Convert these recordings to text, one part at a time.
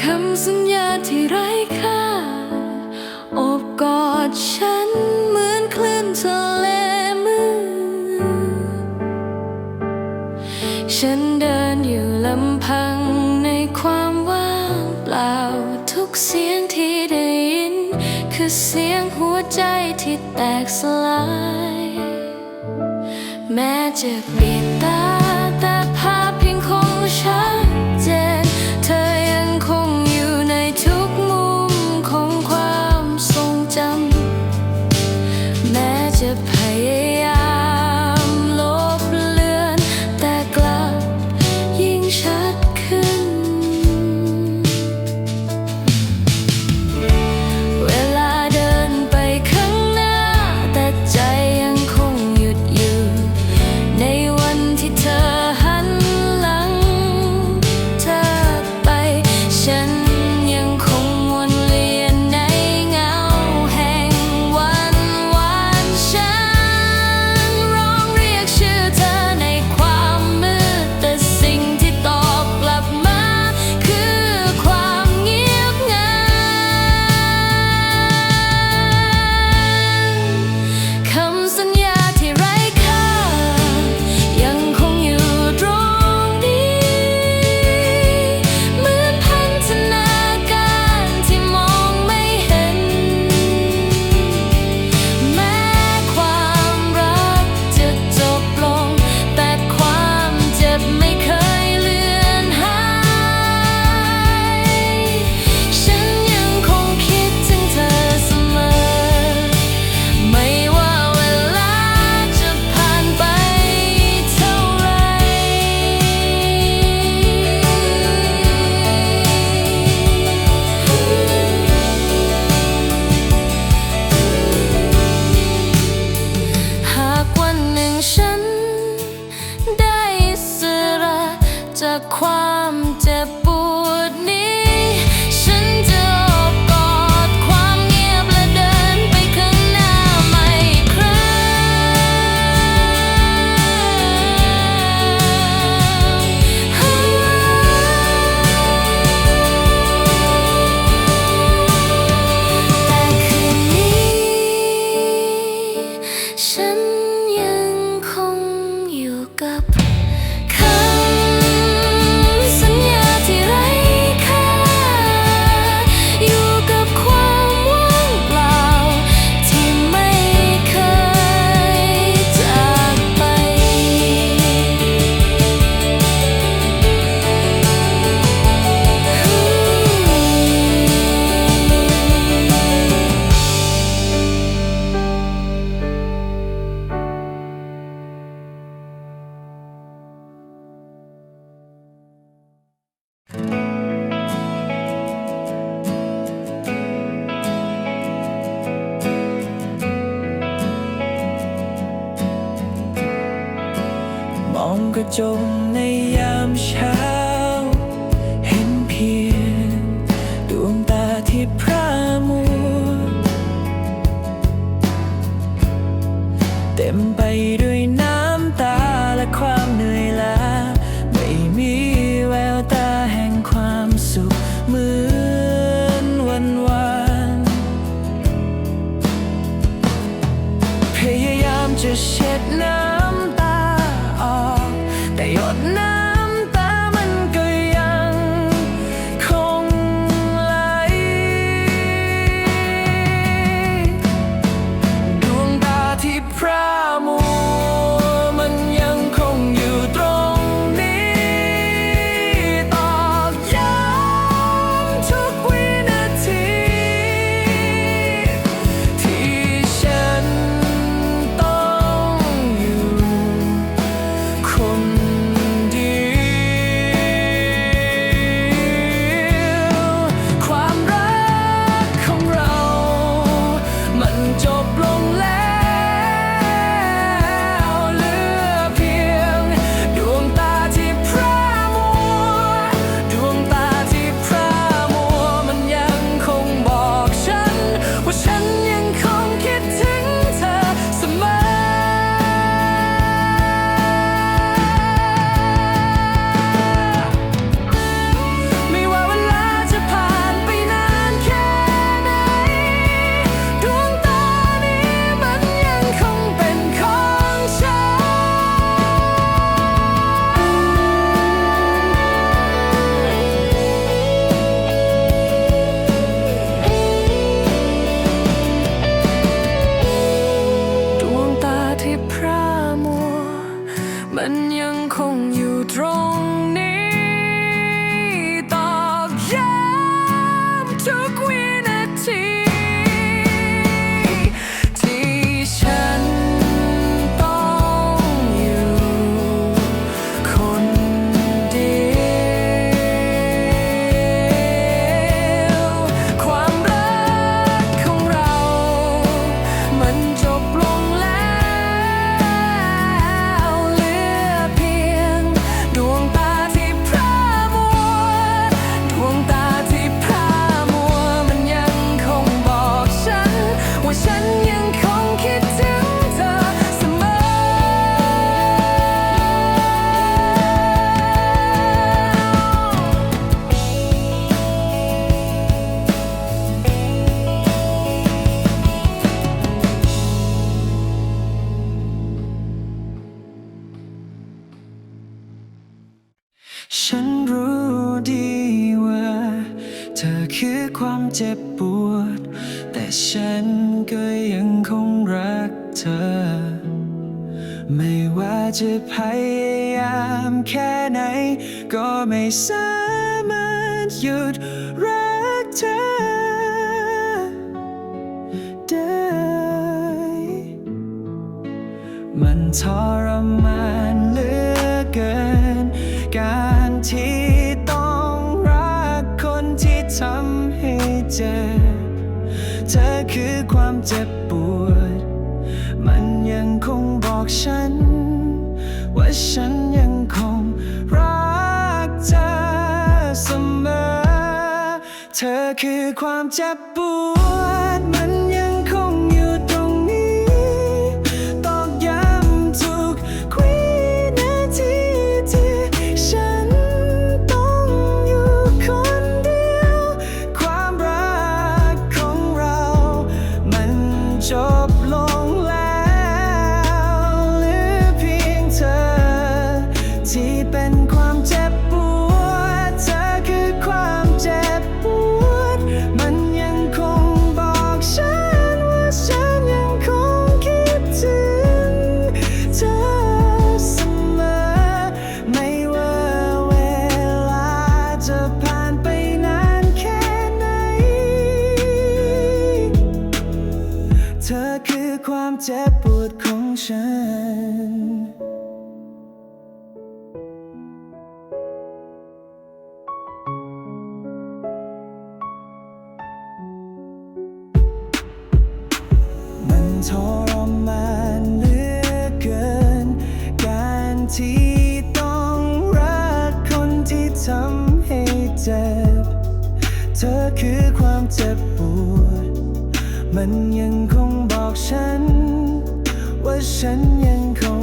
คำสัญญาที่ไร้ค่าอบกอดฉันเหมือนคลื่นทะเลมืดฉันเดินอยู่ลำพังในความว่างเปล่าทุกเสียงที่ได้ยิน คือเสียงหัวใจที่แตกสลาย แม้จะเปลี่ยน แต่ฉันก็ยังคงรักเธอ ไม่ว่าจะพยายามแค่ไหน ก็ไม่สามารถหยุดรักเธอได้มันทรมานเหลือเกิน การที่ต้องรักคนที่ทำให้เจ็บ เธอคือความเจ็บปวด มันยังคงบอกฉัน ว่าฉันยังคงรักเธอเสมอ เธอคือความเจ็บปวด เธอคือความเจ็บปวด มันยังคงบอกฉัน ว่าฉันยังคง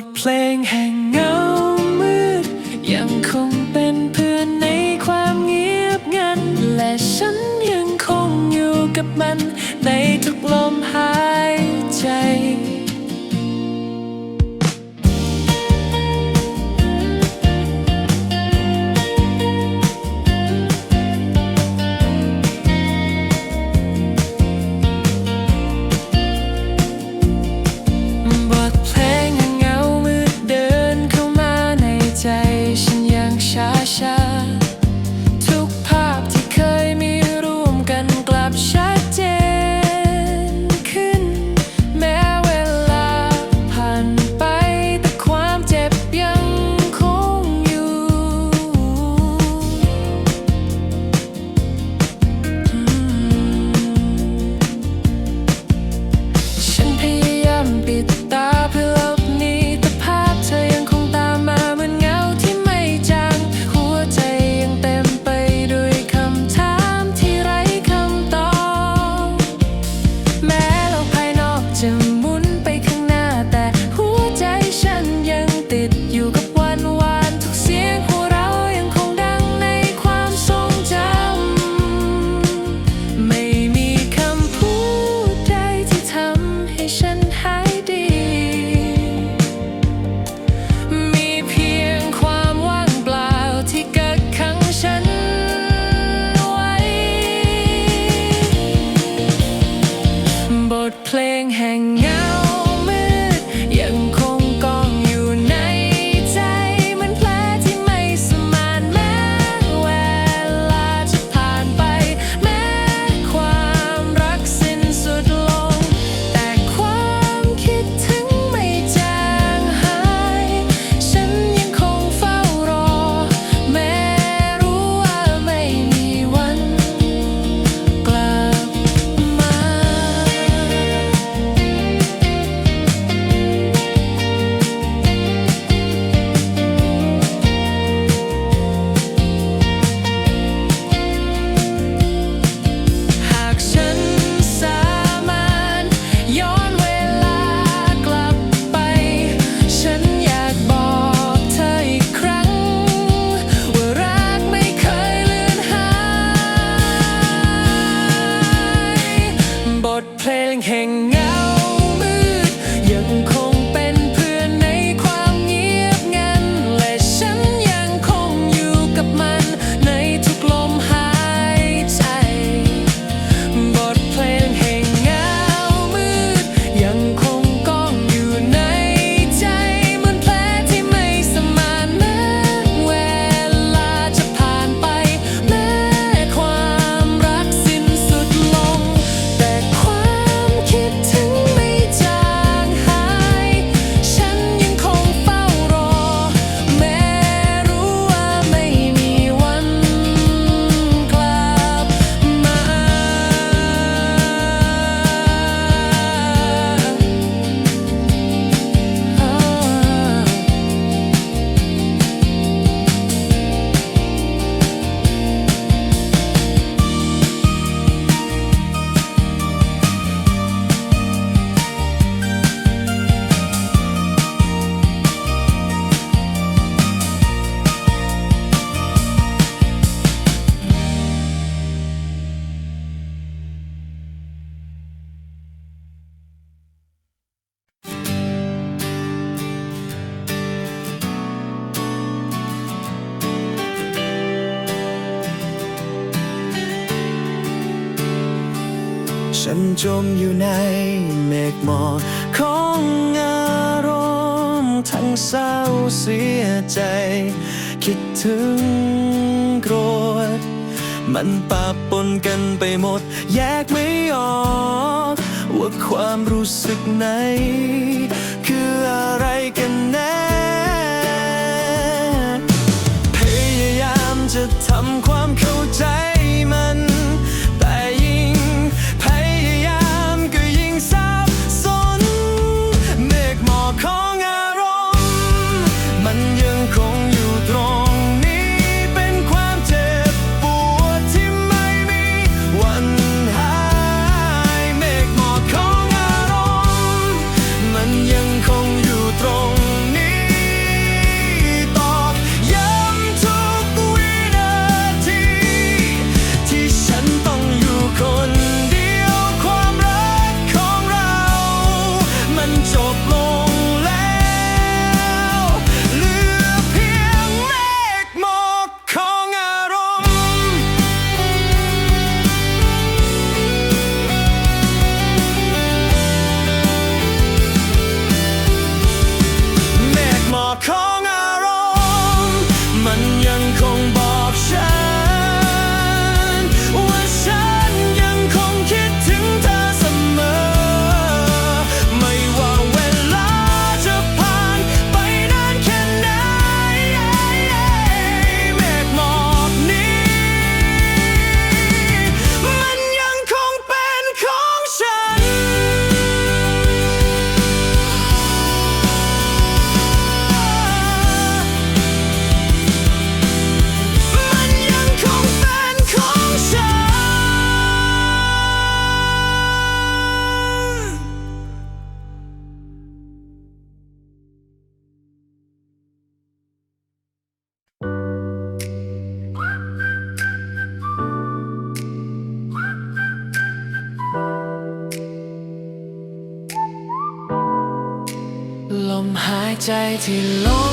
ทเพลงแห่งเงามืด ยังคงเป็นเพื่อนในความเงียบงัน และฉันยังคงอยู่กับมันในทุกลมหาย ในเมฆหมอกของอารมณ์ทั้งเศร้าเสียใจ คิดถึงโกรธ มันปะปนกันไปหมด แยกไม่ออกว่าความรู้สึกไหน คืออะไรกันแน่พยายามจะทำความเข้าใจ ใจที่ล้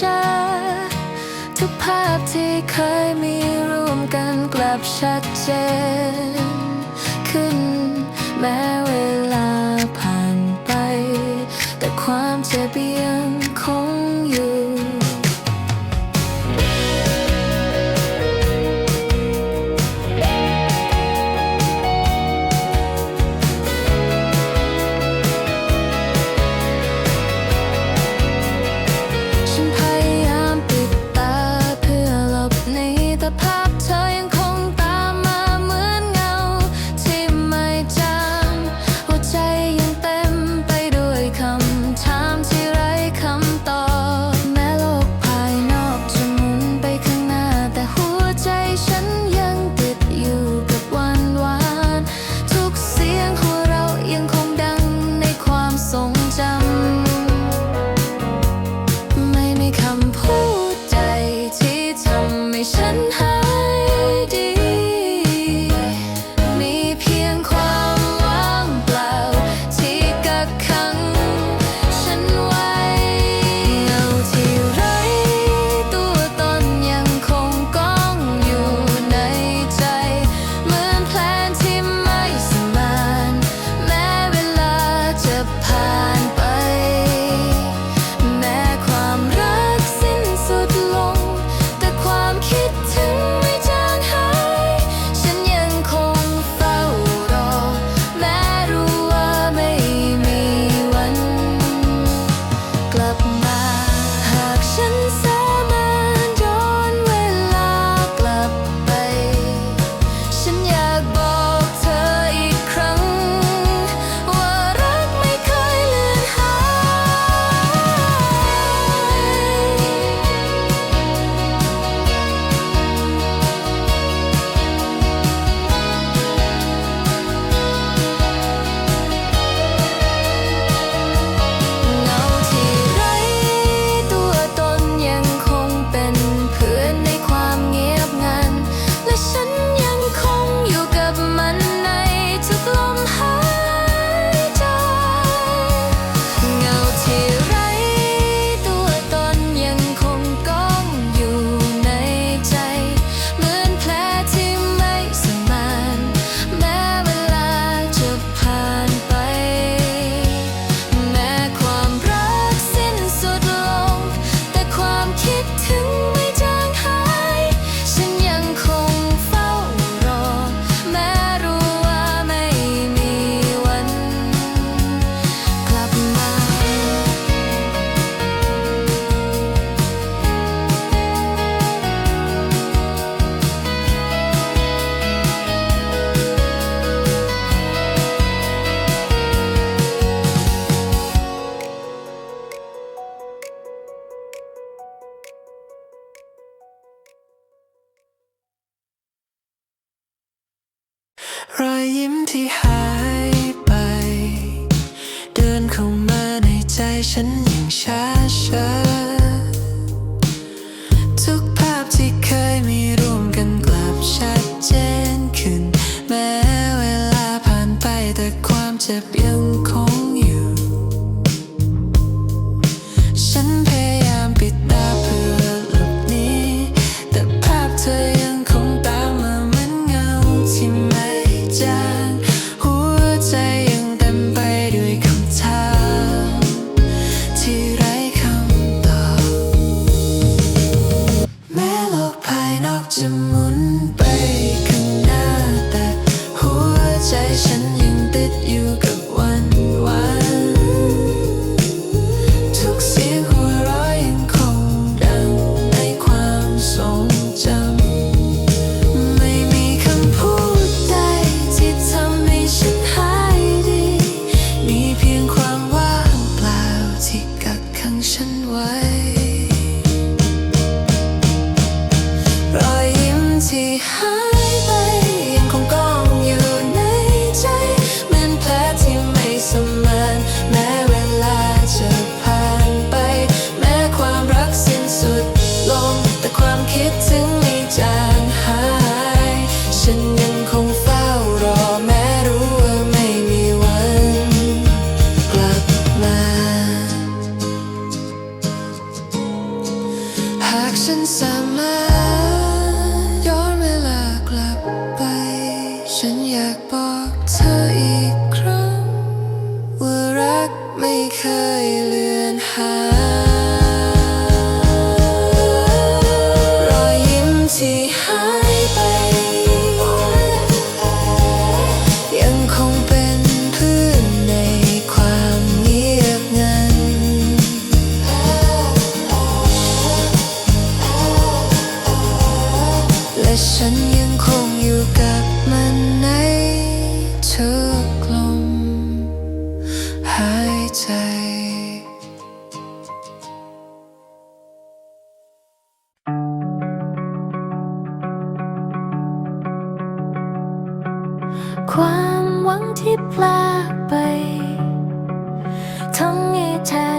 ชาทุกภาพที่เคยมีร่วมกันกลับชัดเจน ขึ้นแม้เวลาผ่านไป แต่ความเจ็บยัง ความหวังที่พลาดไปทั้งให้เธอ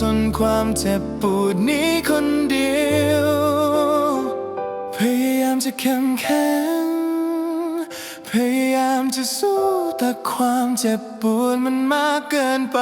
ทนความเจ็บปวดนี้คนเดียว พยายามจะเข้มแข็ง พยายามจะสู้แต่ความเจ็บปวดมันมากเกินไป